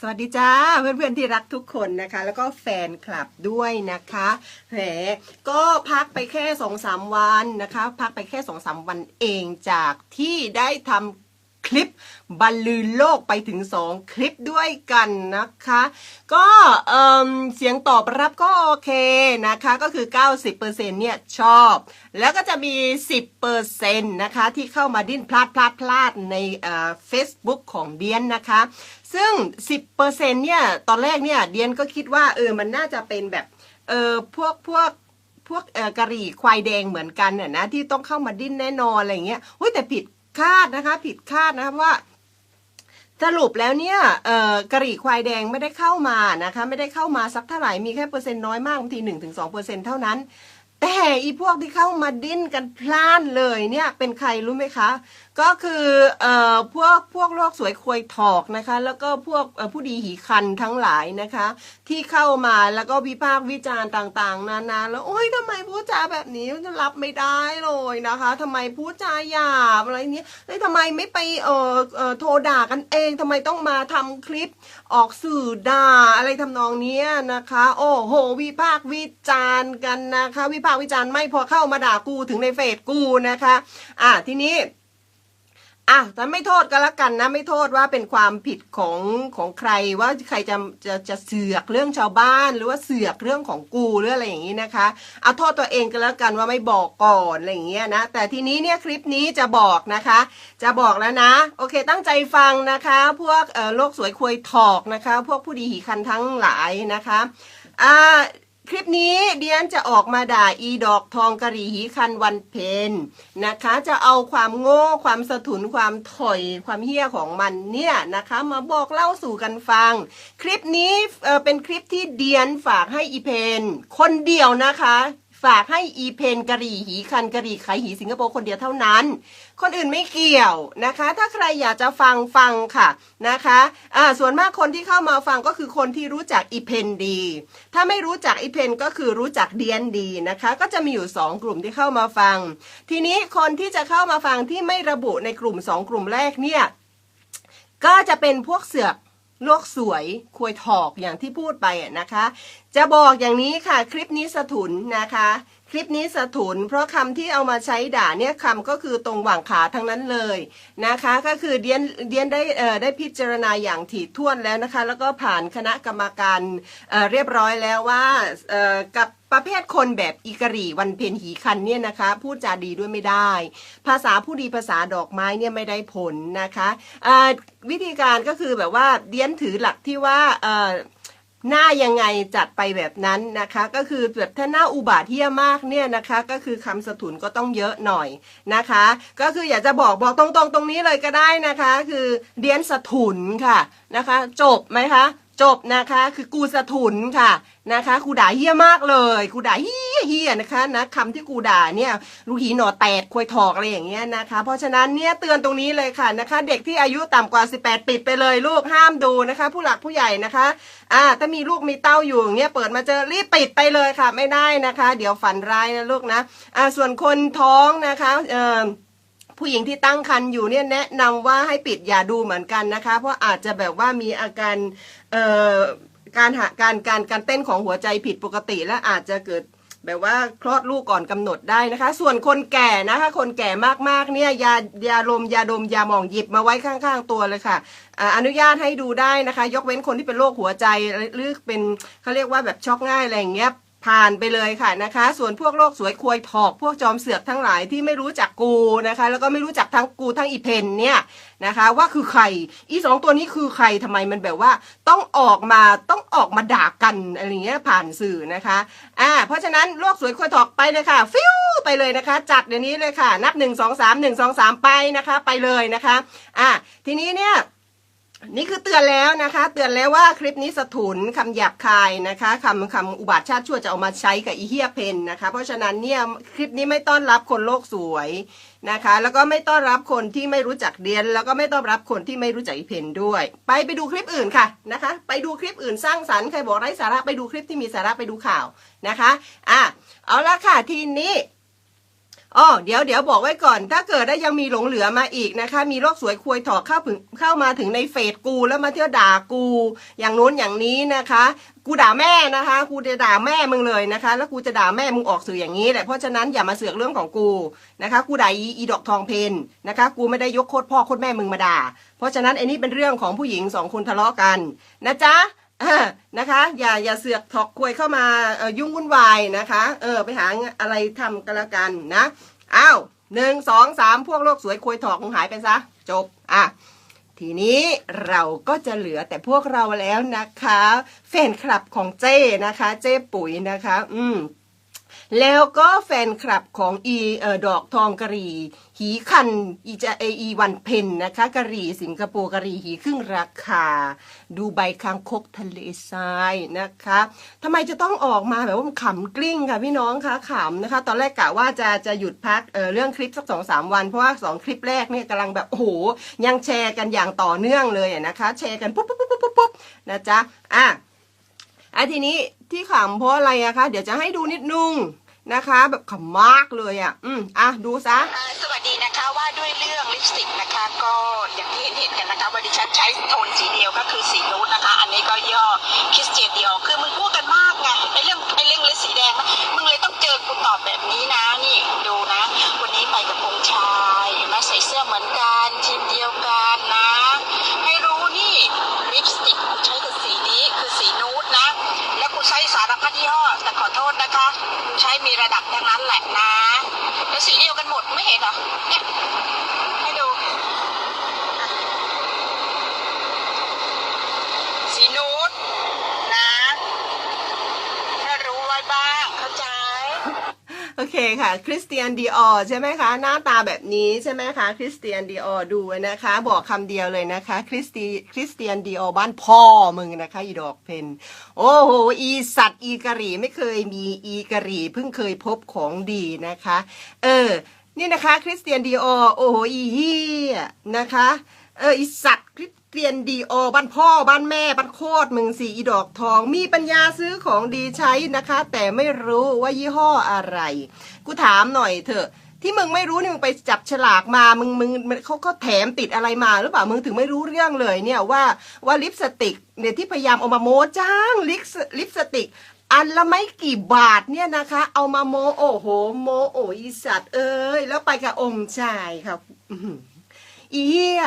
สวัสดีจ้าเพื่อนๆที่รักทุกคนนะคะ แล้วก็แฟนคลับด้วยนะคะแหมก็พักไปแค่สองสามวันนะคะ พักไปแค่สองสามวันเองจากที่ได้ทำคลิปบรรลือโลกไปถึง2คลิปด้วยกันนะคะ ก็เออเสียงตอบรับก็โอเคนะคะ ก็คือ 90%เนี่ยชอบ แล้วก็จะมี 10%นะคะที่เข้ามาดิ้นพลาดพลาดพลาดในเฟซบุ๊กของเดียนนะคะ ซึ่ง 10%เนี่ย ตอนแรกเนี่ย เดียนก็คิดว่า เออ มันน่าจะเป็นแบบ เออ พวก พวก พวกเออกะหรี่ควายแดงเหมือนกันน่ะนะ ที่ต้องเข้ามาดิ้นแน่นอนอะไรเงี้ยอุ้ย แต่ผิดคาดนะคะ ผิดคาดนะคะว่าสรุปแล้วเนี่ยเออกะหรี่ควายแดงไม่ได้เข้ามานะคะ ไม่ได้เข้ามาสักเท่าไหร่ มีแค่เปอร์เซ็นต์น้อยมากบางทีหนึ่งถึงสองเปอร์เซ็นต์เท่านั้น แต่อีพวกที่เข้ามาดิ้นกันพล่านเลยเนี่ย เป็นใครรู้ไหมคะ ก็คือเอ่อพวกพวกโลกสวยควยถอกนะคะ แล้วก็พวกผู้ดีหีคันทั้งหลายนะคะ ที่เข้ามาแล้วก็วิพากษ์วิจารณ์ต่างๆนานาแล้วโอ๊ยทำไมพูดจาแบบนี้จะรับไม่ได้เลยนะคะทำไมพูดจาหยาบอะไรเนี้ยเฮ้ยทำไมไม่ไปเอ่อเอ่อโทรด่ากันเองทำไมต้องมาทำคลิปออกสื่อด่าอะไรทำนองนี้นะคะ โอ้โหวิพากษ์วิจารณ์กันนะคะ วิพากษ์วิจารณ์ไม่พอเข้ามาด่ากูถึงในเฟซกูนะคะ อะทีนี้ อะแต่ไม่โทษก็แล้วกันนะ ไม่โทษว่าเป็นความผิดของของใครว่าใครจะจะจะเสือกเรื่องชาวบ้าน หรือว่าเสือกเรื่องของกูหรืออะไรอย่างนี้นะคะเอาโทษตัวเองก็แล้วกันว่าไม่บอกก่อนอะไรอย่างเงี้ยนะแต่ทีนี้เนี่ยคลิปนี้จะบอกนะคะ จะบอกแล้วนะ โอเค ตั้งใจฟังนะคะ พวกเอ่อโลกสวยควยถอกนะคะ พวกผู้ดีหีคันทั้งหลายนะคะอ่า คลิปนี้เดียนจะออกมาด่าอีดอกทองกะหรี่หีคันวันเพนนะคะ จะเอาความโง่ความสะทุนความถอยความเฮี้ยของมันเนี่ยนะคะ มาบอกเล่าสู่กันฟัง คลิปนี้เออเป็นคลิปที่เดียนฝากให้อีเพนคนเดียวนะคะ ฝากให้อีเพนกะหรี่หีคันกะหรี่ไขหีสิงคโปร์คนเดียวเท่านั้น คนอื่นไม่เกี่ยวนะคะ ถ้าใครอยากจะฟังฟังค่ะนะคะอ่าส่วนมากคนที่เข้ามาฟังก็คือคนที่รู้จักอีเพนดี ถ้าไม่รู้จักอีเพนก็คือรู้จักเดียนดีนะคะ ก็จะมีอยู่ 2 กลุ่มที่เข้ามาฟัง ทีนี้คนที่จะเข้ามาฟังที่ไม่ระบุในกลุ่ม 2 กลุ่มแรกเนี่ยก็จะเป็นพวกเสือก โลกสวยควยถอกอย่างที่พูดไปอะนะคะ จะบอกอย่างนี้ค่ะ คลิปนี้สะทุนนะคะ คลิปนี้สะทุน เพราะคำที่เอามาใช้ด่าเนี่ยคำก็คือตรงหว่างขาทั้งนั้นเลยนะคะ ก็คือเดียนเดียนได้ได้พิจารณาอย่างถี่ถ้วนแล้วนะคะ แล้วก็ผ่านคณะกรรมการเเรียบร้อยแล้วว่ากับประเภทคนแบบอีกะรีวันเพ็ญหีคันเนี่ยนะคะพูดจาดีด้วยไม่ได้ ภาษาผู้ดีภาษาดอกไม้เนี่ยไม่ได้ผลนะคะวิธีการก็คือแบบว่าเดียนถือหลักที่ว่า หน้ายังไงจัดไปแบบนั้นนะคะ ก็คือแบบถ้าหน้าอุบาทเที่ยมากเนี่ยนะคะ ก็คือคำสถุนก็ต้องเยอะหน่อยนะคะ ก็คืออยากจะบอกบอกตรงๆตรงนี้เลยก็ได้นะคะ คือเดียนสถุนค่ะนะคะ จบไหมคะ จบนะคะคือกูสถุนค่ะนะคะกูด่าเฮี้ยมากเลยกูด่าเฮี้ยเฮี้ยนะคะนะคำที่กูด่าเนี่ยลูกหีหนอแตกควยถอกอะไรอย่างเงี้ยนะคะ เพราะฉะนั้นเนี่ยเตือนตรงนี้เลยค่ะนะคะ เด็กที่อายุต่ำกว่า 18 ปิดไปเลยลูกห้ามดูนะคะ ผู้หลักผู้ใหญ่นะคะอ่าถ้ามีลูกมีเต้าอยู่อย่างเงี้ยเปิดมาเจอรีบปิดไปเลยค่ะไม่ได้นะคะ เดี๋ยวฝันร้ายนะลูกนะอ่าส่วนคนท้องนะคะเอ่อ ผู้หญิงที่ตั้งครรภ์อยู่เนี่ยแนะนำว่าให้ปิดอย่าดูเหมือนกันนะคะ เพราะอาจจะแบบว่ามีอาการเอ่อการหาการการการเต้นของหัวใจผิดปกติ และอาจจะเกิดแบบว่าคลอดลูกก่อนกำหนดได้นะคะ ส่วนคนแก่นะคะ คนแก่มากๆเนี่ยยายาลมยาดมยาหมองหยิบมาไว้ข้างๆตัวเลยค่ะอ่าอนุญาตให้ดูได้นะคะ ยกเว้นคนที่เป็นโรคหัวใจหรือเป็นเขาเรียกว่าแบบช็อกง่ายอะไรอย่างเงี้ย ผ่านไปเลยค่ะนะคะ ส่วนพวกโลกสวยควยถอก พวกจอมเสือกทั้งหลายที่ไม่รู้จักกูนะคะ แล้วก็ไม่รู้จักทั้งกูทั้งอีเพนเนี่ยนะคะ ว่าคือใครอีสองตัวนี้คือใครทำไมมันแบบว่าต้องออกมาต้องออกมาด่ากันอะไรเงี้ยผ่านสื่อนะคะอ่าเพราะฉะนั้นโลกสวยควยถอกไปเลยค่ะ ฟิวไปเลยนะคะ จัดเดี๋ยวนี้เลยค่ะ นับหนึ่งสองสามหนึ่งสองสามไปนะคะ ไปเลยนะคะอ่าทีนี้เนี่ย นี่คือเตือนแล้วนะคะ เตือนแล้วว่าคลิปนี้สะทุนคำหยาบคายนะคะคำคำอุบาทชาติชั่วจะเอามาใช้กับอีเฮียเพนนะคะ เพราะฉะนั้นเนี่ยคลิปนี้ไม่ต้อนรับคนโลกสวยนะคะ แล้วก็ไม่ต้อนรับคนที่ไม่รู้จักเดียน แล้วก็ไม่ต้อนรับคนที่ไม่รู้จักอีเพนด้วย ไปไปดูคลิปอื่นค่ะนะคะ ไปดูคลิปอื่นสร้างสรรค์ใครบอกไร้สาระไปดูคลิปที่มีสาระไปดูข่าวนะคะอะเอาละค่ะทีนี้ อ๋อเดี๋ยวเดี๋ยวบอกไว้ก่อน ถ้าเกิดได้ยังมีหลงเหลือมาอีกนะคะ มีโรคสวยควยถอกเข้าถึงเข้ามาถึงในเฟซกูแล้วมาเที่ยวด่ากู อย่างนู้นอย่างนี้นะคะ กูด่าแม่นะคะ กูจะด่าแม่มึงเลยนะคะ แล้วกูจะด่าแม่มึงออกสื่ออย่างนี้แหละเพราะฉะนั้นอย่ามาเสือกเรื่องของกูนะคะกูด่าอีดอกทองเพนนะคะ กูไม่ได้ยกโคตรพ่อโคตรแม่มึงมาด่า เพราะฉะนั้นไอ้นี่เป็นเรื่องของผู้หญิงสองคนทะเลาะกันนะจ๊ะ นะคะอย่าอย่าเสือกถอกควยเข้ามาออยุ่งวุ่นวายนะคะเออไปหาอะไรทำกันละกันนะอ้าวหนึ่งสองสามพวกโลกสวยควยถอกคงหายไปซะ จบอะทีนี้เราก็จะเหลือแต่พวกเราแล้วนะคะแฟนคลับของเจ้นะคะ เจ้ปุ๋ยนะคะ อืม แล้วก็แฟนคลับของอีออดอกทองกะหรี่ หีคันอีจะเออีวันเพนนะคะกะหรี่สิงคโปร์กะหรี่หีครึ่งราคา ดูใบคางคกทะเลทรายนะคะทำไมจะต้องออกมาแบบว่าขำกลิ้งค่ะพี่น้องคะขำนะคะ ตอนแรกกะว่าจะจะหยุดพักเออเรื่องคลิปสักสองสามวัน เพราะว่าสองคลิปแรกเนี่ยกำลังแบบโอ้โหยังแชร์กันอย่างต่อเนื่องเลยนะคะ แชร์กันปุ๊บปุ๊บปุ๊บปุ๊บปุ๊บนะจ๊ะอะ อะทีนี้ที่ขำเพราะอะไรอะคะ เดี๋ยวจะให้ดูนิดนึงนะคะ แบบขำมากเลยอะอืมอะดูซะ สวัสดีนะคะว่าด้วยเรื่องลิปสติกนะคะ ก็อย่างที่เห็นเห็นกันนะคะวันดิฉันใช้โทนสีเดียวก็คือสีนูดนะคะ อันนี้ก็ย่อ ระดับทั้งนั้นแหละนะแล้วสีเดียวกันหมดไม่เห็นเหรอเนี่ย ให้ดูอะสีนูดนะให้รู้ไว้บ้าง เข้าใจ โอ เคค่ะคริสเตียนดีออใช่ไหมคะ หน้าตาแบบนี้ใช่ไหมคะคริสเตียนดีออดูนะคะ บอกคำเดียวเลยนะคะคริสตีคริสเตียนดีออบ้านพ่อมึงนะคะ อีดอกเพนโอ้โหอีสัตว์อีกะหรี่ไม่เคยมีอีกะหรี่เพิ่งเคยพบของดีนะคะ เออ นี่นะคะคริสเตียนดีออโอ้โหอีเฮียนะคะ เอออีสัตว์คริส เตียนดีออบ้านพ่อบ้านแม่บ้านโคตรมึงสีอีดอกทอง มีปัญญาซื้อของดีใช้นะคะ แต่ไม่รู้ว่ายี่ห้ออะไร กูถามหน่อยเถอะ ที่มึงไม่รู้นี่มึงไปจับฉลากมามึงมึงเขาเขาแถมติดอะไรมาหรือเปล่ามึงถึงไม่รู้เรื่องเลยเนี่ยว่าว่าลิปสติกเนี่ยที่พยายามเอามาโม้จ้างลิปสลิปสติกอันละไม่กี่บาทเนี่ยนะคะ เอามาโมโอ้โห โมโออีสัตว์เอ้ยแล้วไปกับองค์ชายครับอีเหี้ย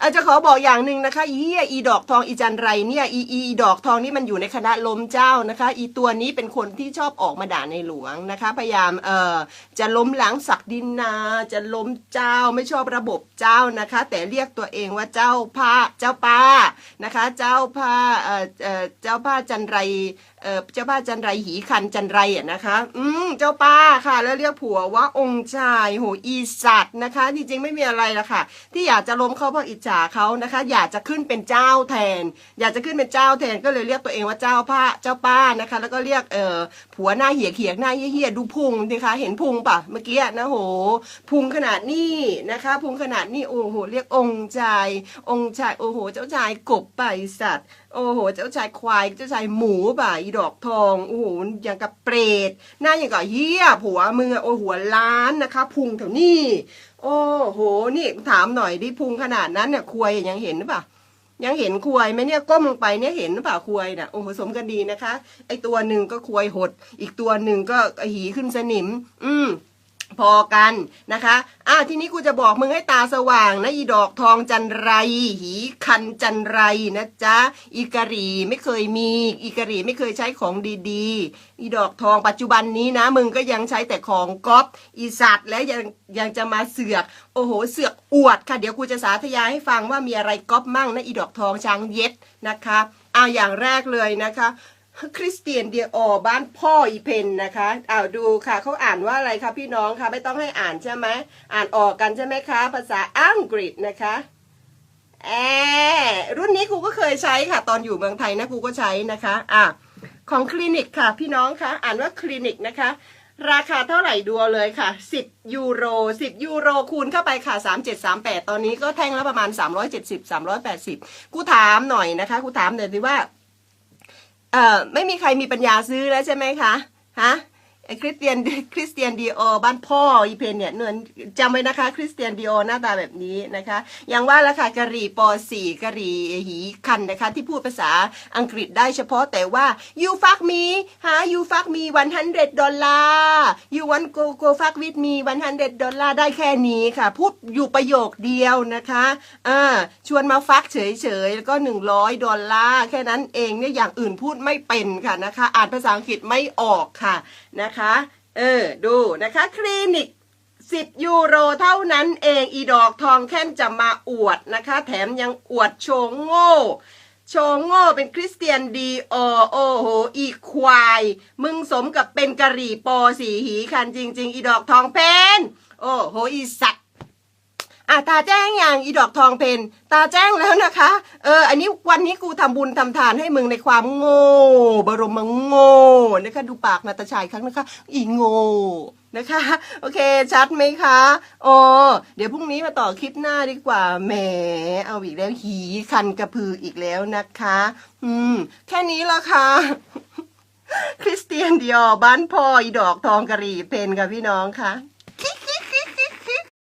อาจจะขอบอกอย่างหนึ่งนะคะอีเหี้ยอีดอกทองอีจันไรเนี่ยอีอีดอกทองนี่มันอยู่ในคณะล้มเจ้านะคะ อีตัวนี้เป็นคนที่ชอบออกมาด่าในหลวงนะคะ พยายามเอ่อจะล้มล้างศักดินา จะล้มเจ้าไม่ชอบระบบเจ้านะคะ แต่เรียกตัวเองว่าเจ้าผ้าเจ้าป้านะคะ เจ้าผ้าเอ่อเอ่อเจ้าผ้าจันไรเอ่อเจ้าผ้าจันไรหีคันจันไรอะนะคะ อืมเจ้าป้าค่ะ แล้วเรียกผัวว่าองค์ชายโหอีสัตว์นะคะจริงๆไม่มีอะไรละค่ะ ที่อยากจะล้มเขาเพราะอิจฉาเขานะคะ อยากจะขึ้นเป็นเจ้าแทน อยากจะขึ้นเป็นเจ้าแทนก็เลยเรียกตัวเองว่าเจ้าผ้าเจ้าป้านะคะ แล้วก็เรียกเอ่อผัวหน้าเหียเขียกหน้าเหี้ยดูพุงนะคะเห็นพุงปะเมื่อกี้นะโหพุงขนาดนี้นะคะพุงขนาดนี้โอ้โหเรียกองค์ชายองค์ชายโอ้โห เจ้าชายกบไปสัตว์โอ้โห เจ้าชายควาย เจ้าชายหมูบ่าอีดอกทอง โอ้โหอย่างกับเปรต หน้าอย่างกับเฮียผัวมือโอ้หัวล้านนะคะ พุงแถวนี้ โอ้โห นี่ถามหน่อยดิพุงขนาดนั้นเนี่ยควายยังเห็นหรือเปล่ายังเห็นควายไหมเนี่ยก้มลงไปเนี่ยเห็นหรือเปล่าควายน่ะโอ้โหสมกันดีนะคะ ไอตัวหนึ่งก็ควายหด อีกตัวหนึ่งก็หีขึ้นสนิม อืม พอกันนะคะอ้าวทีนี้กูจะบอกมึงให้ตาสว่างนะอีดอกทองจันไร หีคันจันไรนะจ๊ะอีกะหรี่ไม่เคยมีอีกะหรี่ไม่เคยใช้ของดีๆ อีดอกทองปัจจุบันนี้นะ มึงก็ยังใช้แต่ของก๊อปอีสัตว์และยังยังจะมาเสือก โอ้โหเสือกอวดค่ะ เดี๋ยวกูจะสาธยายให้ฟังว่ามีอะไรก๊อปมั่งนะอีดอกทองช้างเย็ดนะคะเอาอย่างแรกเลยนะคะ คริสเตียนเดียออบ้านพ่ออีเพนนะคะอ้าวดูค่ะเขาอ่านว่าอะไรคะพี่น้องคะไม่ต้องให้อ่านใช่ไหมอ่านออกกันใช่ไหมคะ ภาษาอังกฤษนะคะแอรุ่นนี้ครูก็เคยใช้ค่ะ ตอนอยู่เมืองไทยนะครูก็ใช้นะคะอะของคลินิกค่ะพี่น้องคะอ่านว่าคลินิกนะคะ ราคาเท่าไหร่ดูเอาเลยค่ะ 10 ยูโร 10 ยูโรคูณเข้าไปค่ะ 3738 ตอนนี้ก็แท่งละประมาณ 370 380กูถามหน่อยนะคะกูถามหน่อยสิว่า เอ่อไม่มีใครมีปัญญาซื้อแล้วใช่ไหมคะฮะ ไอ้คริสเตียนคริสเตียนดีออบ้านพ่ออีเพนเนี่ยเนือนจำไว้นะคะ คริสเตียนดีออหน้าตาแบบนี้นะคะอย่างว่าละค่ะกะหรี่ปอสี่กะหรี่หีคันนะคะ ที่พูดภาษาอังกฤษได้เฉพาะแต่ว่า you fuck me ฮะ you fuck me 100ดอลลาร์ you want go go fuck with me 100ดอลลาร์ได้แค่นี้ค่ะ พูดอยู่ประโยคเดียวนะคะอ่าชวนมาฟักเฉยๆ แล้วก็ 100 ดอลลาร์ แค่นั้นเองเนี่ยอย่างอื่นพูดไม่เป็นค่ะนะคะ อ่านภาษาอังกฤษไม่ออกค่ะนะคะเออ ดูนะคะ คลินิก 10 ยูโรเท่านั้นเอง อีดอกทองแค่นจะมาอวดนะคะ แถมยังอวดโชงโง่โชงโง่เป็นคริสเตียนดีโอโอ้โห อีควาย มึงสมกับเป็นกะหรี่ปอสีหีคันจริง ๆ อีดอกทองเพนโอ้โห อีสัตว อะตาแจ้งอย่างอีดอกทองเพนตาแจ้งแล้วนะคะ เออ อันนี้วันนี้กูทำบุญทำทานให้มึงในความโง่ บรมโง่นะคะดูปากนาตาชายครั้งนะคะ อีโง่นะคะ โอเค ชัดไหมคะโอ้เดี๋ยวพรุ่งนี้มาต่อคลิปหน้าดีกว่าแหมเอาอีกแล้วหีคันกระพืออีกแล้วนะคะ อืม แค่นี้ละค่ะคริสเตียนดิออร์บ้านพ่ออีดอกทองกะหรี่เพนค่ะพี่น้องค่ะ